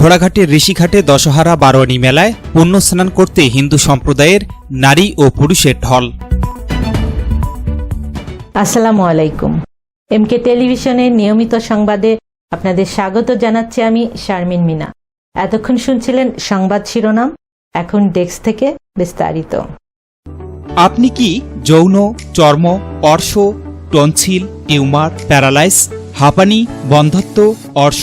ঘোড়াঘাটের ঋষিঘাটে দশহারা বারোয়ানি মেলায় পুণ্য স্নান করতে হিন্দু সম্প্রদায়ের নারী ও পুরুষের ঢল। আসসালামু আলাইকুম। এমকে টেলিভিশনের নিয়মিত সংবাদে আপনাদের স্বাগত জানাচ্ছি আমি শারমিন মিনা। এতক্ষণ শুনছিলেন সংবাদ শিরোনাম এখন ডেস্ক থেকে বিস্তারিত। আপনি কি যৌন চর্ম অর্শ টনসিল টিউমার প্যারালাইস হাঁপানি বন্ধত্ব অর্শ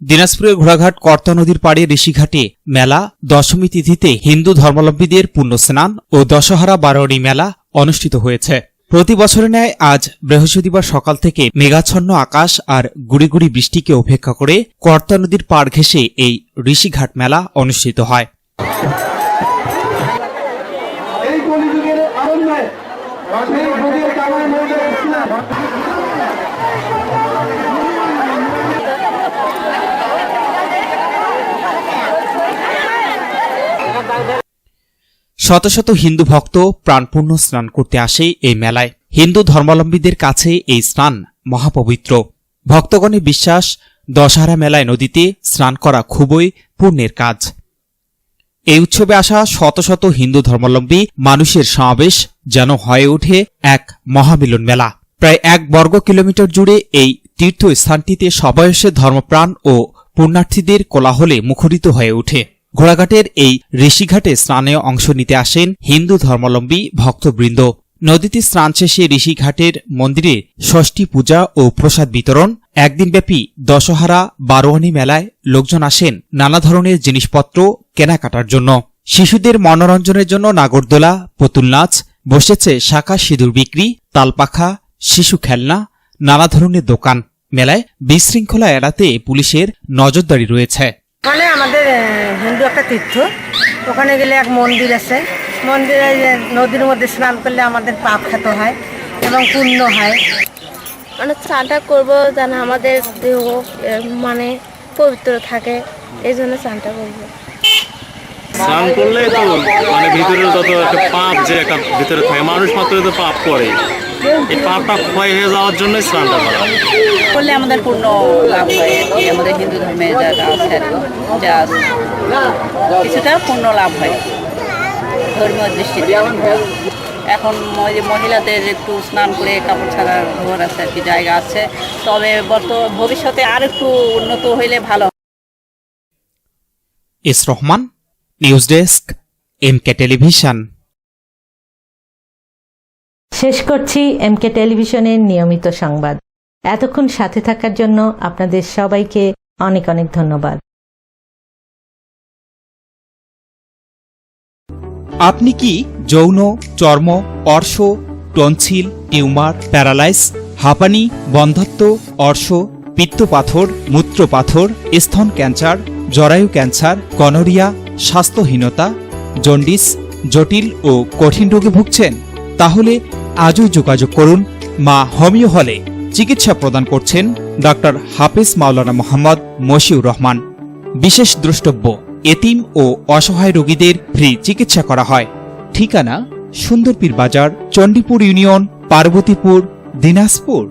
দিনাজপুরের ঘোড়াঘাট কর্তা নদীর পাড়ে ঋষিঘাটে মেলা। দশমী তিথিতে হিন্দু ধর্মাবলম্বীদের পুণ্যস্নান ও দশহারা বারোয়ারি মেলা অনুষ্ঠিত হয়েছে। প্রতি বছরের ন্যায় আজ বৃহস্পতিবার সকাল থেকে মেঘাচ্ছন্ন আকাশ আর গুড়ি গুড়ি বৃষ্টিকে উপেক্ষা করে কর্তা নদীর পাড় ঘেঁষে এই ঋষিঘাট মেলা অনুষ্ঠিত হয়। শত শত হিন্দু ভক্ত প্রাণপূর্ণ স্নান করতে আসে এই মেলায়। হিন্দু ধর্মাবলম্বীদের কাছে এই স্নান মহাপবিত্র। ভক্তগণের বিশ্বাস, দশহারা মেলায় নদীতে স্নান করা খুবই পুণ্যের কাজ। এই উৎসবে আসা শত শত হিন্দু ধর্মাবলম্বী মানুষের সমাবেশ যেন হয়ে ওঠে এক মহামিলন মেলা। প্রায় এক বর্গ কিলোমিটার জুড়ে এই তীর্থস্থানটিতে সবয়সের ধর্মপ্রাণ ও পুণ্যার্থীদের কোলাহলে মুখরিত হয়ে ওঠে। ঘোড়াঘাটের এই ঋষিঘাটে স্নানে অংশ নিতে আসেন হিন্দু ধর্মাবলম্বী ভক্তবৃন্দ। নদীতে স্নান শেষে ঋষিঘাটের মন্দিরে ষষ্ঠী পূজা ও প্রসাদ বিতরণ। একদিনব্যাপী দশহারা বারোয়ানি মেলায় লোকজন আসেন নানা ধরনের জিনিসপত্র কেনাকাটার জন্য। শিশুদের মনোরঞ্জনের জন্য নাগরদোলা, পুতুল নাচ, বসেছে শাখা সিঁদুর বিক্রি, তালপাখা, শিশু খেলনা, নানা ধরনের দোকান। মেলায় বিশৃঙ্খলা এড়াতে পুলিশের নজরদারি রয়েছে। ওখানে আমাদের হিন্দু একটা তীর্থ। ওখানে গেলে এক মন্দির আছে। মন্দিরে নদীর মধ্যে স্নান করলে আমাদের পাপ খ্যাত হয় এবং পুণ্য হয়। মানে স্নানটা করব যেন আমাদের দেহ মানে পবিত্র থাকে এই জন্য স্নানটা করব। স্নান করলে তো মানে ভিতরে যত একটা পাপ যে একটা ভিতরে থাকে মানুষ মাত্র তো পাপ করে। এই পাপটা ক্ষয় হয়ে যাওয়ার জন্যই স্নানটা করা করলে আমাদের পূর্ণ লাভ হয় আমাদের হিন্দু ধর্মে যা আছে যা কিছুটা পূর্ণ লাভ হয়। ধর্মীয় দৃষ্টিতে। এখন ওই যে মহিলাদের একটু স্নান করে কাপড় ছাড়ার ঘর আছে আর কি জায়গা আছে। তবে বর্ত ভবিষ্যতে আর একটু উন্নত হইলে ভালো S Rahman news desk M K television. শেষ করছি এমকে টেলিভিশনের নিয়মিত সংবাদ। এতক্ষণ সাথে থাকার জন্য আপনাদের সবাইকে অনেক অনেক ধন্যবাদ। আপনি কি যৌন, চর্ম, অর্শ, টনসিল, টিউমার, প্যারালাইস, হাঁপানি, বন্ধত্ব, অর্শ, পিত্তপাথর, মূত্রপাথর, স্তন ক্যান্সার, জরায়ু ক্যান্সার গনোরিয়া স্বাস্থ্যহীনতা, জন্ডিস, জটিল ও কঠিন রোগে ভুগছেন? তাহলে আজই যোগাযোগ করুন মা হোমিও হলে চিকিৎসা প্রদান করছেন ডক্টর হাফিজ মাওলানা মোহাম্মদ মশিউর রহমান। বিশেষ দ্রষ্টব্য, এতিম ও অসহায় রোগীদের ফ্রি চিকিৎসা করা হয়। ঠিকানা সুন্দরপীর বাজার, চণ্ডীপুর ইউনিয়ন, পার্বতীপুর, দিনাজপুর।